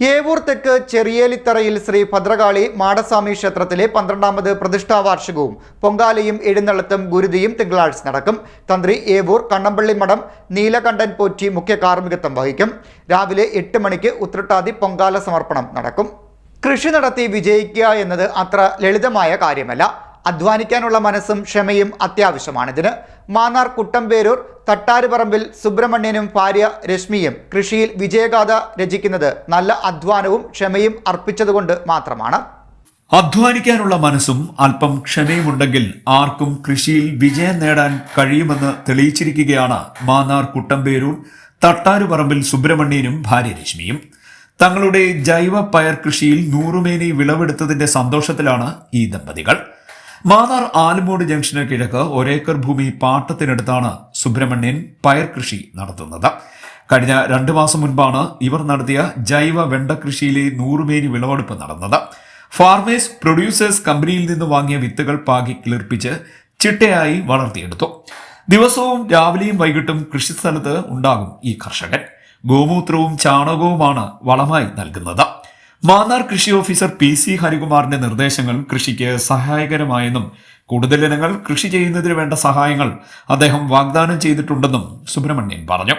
ഏവൂർ തെക്ക് ചെറിയേലിത്തറയിൽ ശ്രീ ഭദ്രകാളി മാടസ്വാമി ക്ഷേത്രത്തിലെ പന്ത്രണ്ടാമത് പ്രതിഷ്ഠാ വാർഷികവും പൊങ്കാലയും എഴുന്നള്ളത്തും ഗുരുതിയും തിങ്കളാഴ്ച നടക്കും. തന്ത്രി ഏവൂർ കണ്ണമ്പള്ളി മഠം നീലകണ്ഠൻ പോറ്റി മുഖ്യ കാർമ്മികത്വം വഹിക്കും. രാവിലെ എട്ട് മണിക്ക് ഉത്രട്ടാതി പൊങ്കാല സമർപ്പണം നടക്കും. കൃഷി നടത്തി വിജയിക്കുക എന്നത് അത്ര ലളിതമായ കാര്യമല്ല. അധ്വാനിക്കാനുള്ള മനസ്സും ക്ഷമയും അത്യാവശ്യമാണ്. ഇതിന് മാന്നാർ കുട്ടമ്പേരൂർ തട്ടാരുപറമ്പിൽ സുബ്രഹ്മണ്യനും ഭാര്യ രശ്മിയും കൃഷിയിൽ വിജയഗാഥ രചിക്കുന്നത് നല്ല അധ്വാനവും ക്ഷമയും അർപ്പിച്ചതുകൊണ്ട് മാത്രമാണ്. അധ്വാനിക്കാനുള്ള മനസ്സും അല്പം ക്ഷമയുമുണ്ടെങ്കിൽ ആർക്കും കൃഷിയിൽ വിജയം നേടാൻ കഴിയുമെന്ന് തെളിയിച്ചിരിക്കുകയാണ് മാന്നാർ കുട്ടമ്പേരൂർ തട്ടാരുപറമ്പിൽ സുബ്രഹ്മണ്യനും ഭാര്യ രശ്മിയും. തങ്ങളുടെ ജൈവ പയർ കൃഷിയിൽ നൂറുമേനി വിളവെടുത്തതിന്റെ സന്തോഷത്തിലാണ് ഈ ദമ്പതികൾ. മാന്നാർ ആലുമൂട് ജംഗ്ഷന് കിഴക്ക് ഒരേക്കർ ഭൂമി പാട്ടത്തിനടുത്താണ് സുബ്രഹ്മണ്യൻ പയർ കൃഷി നടത്തുന്നത്. കഴിഞ്ഞ രണ്ടു മാസം മുൻപാണ് ഇവർ നടത്തിയ ജൈവ വെണ്ട കൃഷിയിലെ നൂറുമേനി വിളവെടുപ്പ് നടന്നത്. ഫാർമേഴ്സ് പ്രൊഡ്യൂസേഴ്സ് കമ്പനിയിൽ നിന്ന് വാങ്ങിയ വിത്തുകൾ പാകി കിളിർപ്പിച്ച് ചിട്ടയായി വളർത്തിയെടുത്തു. ദിവസവും രാവിലെയും വൈകിട്ടും കൃഷിസ്ഥലത്ത് ഉണ്ടാകും ഈ കർഷകൻ. ഗോമൂത്രവും ചാണകവുമാണ് വളമായി നൽകുന്നത്. മാന്നാർ കൃഷി ഓഫീസർ പി സി ഹരികുമാറിന്റെ നിർദ്ദേശങ്ങൾ കൃഷിക്ക് സഹായകരമായെന്നും കൂടുതൽ ഇനങ്ങൾ കൃഷി ചെയ്യുന്നതിന് വേണ്ട സഹായങ്ങൾ അദ്ദേഹം വാഗ്ദാനം ചെയ്തിട്ടുണ്ടെന്നും സുബ്രഹ്മണ്യൻ പറഞ്ഞു.